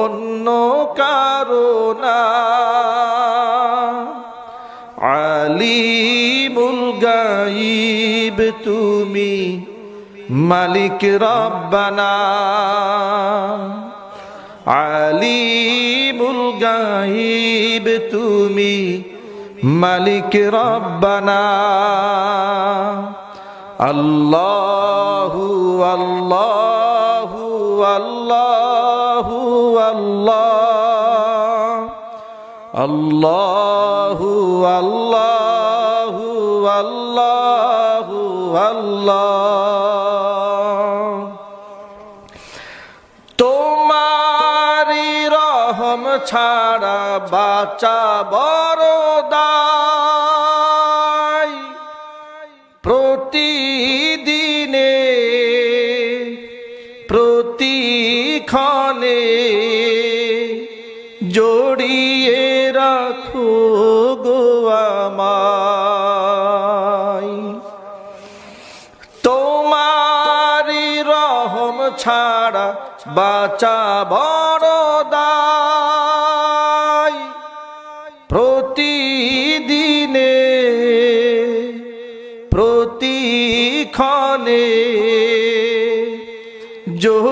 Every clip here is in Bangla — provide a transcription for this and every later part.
অন্য কারণা আলিমুল গাইব তুমি মালিক রব্বানা। আলিমুল গাইব তুমি মালিক রব্বানা। আল্লাহু আল্লাহু আল্লাহু আল্লাহ। আল্লাহু আল্লাহু আল্লাহু আল্লাহ। তোমারি রহম ছাড়া বাঁচা বড় প্রতিদিনে প্রতিক্ষণে জড়িয়ে রাখো গো আমায়। তোমারি রহম ছাড়া বাঁচা বড় দায়। প্রতিদিনে প্রতিক্ষণে জড়িয়ে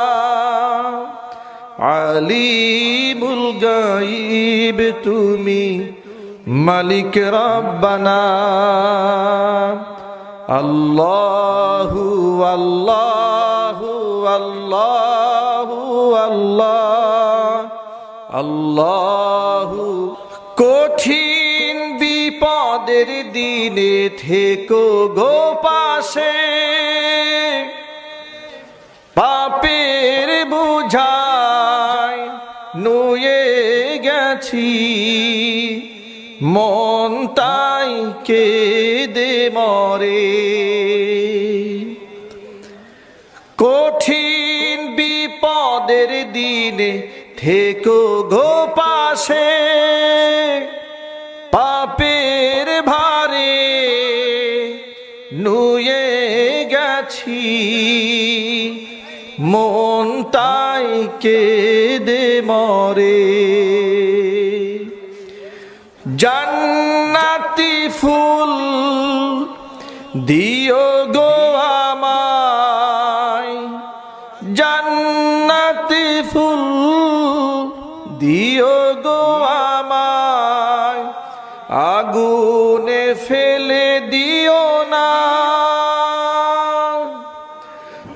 আলিমুল গাইব তুমি মালিক রব্বানা। আল্লাহু আল্লাহু আল্লাহু আল্লাহ। আল্লাহু কঠিন বিপদের দিনে থেকো গো পাশে। নুয়ে গেছি। মন তাই কে দে মরে। কঠিন বিপদের দিনে থেকো গো পাশে। পাপের ভারে নুয়ে গেছি। মন তাই কে দে মরে। জান্নাতি ফুল দিও গো আমায়। জান্নাতি ফুল দিও গো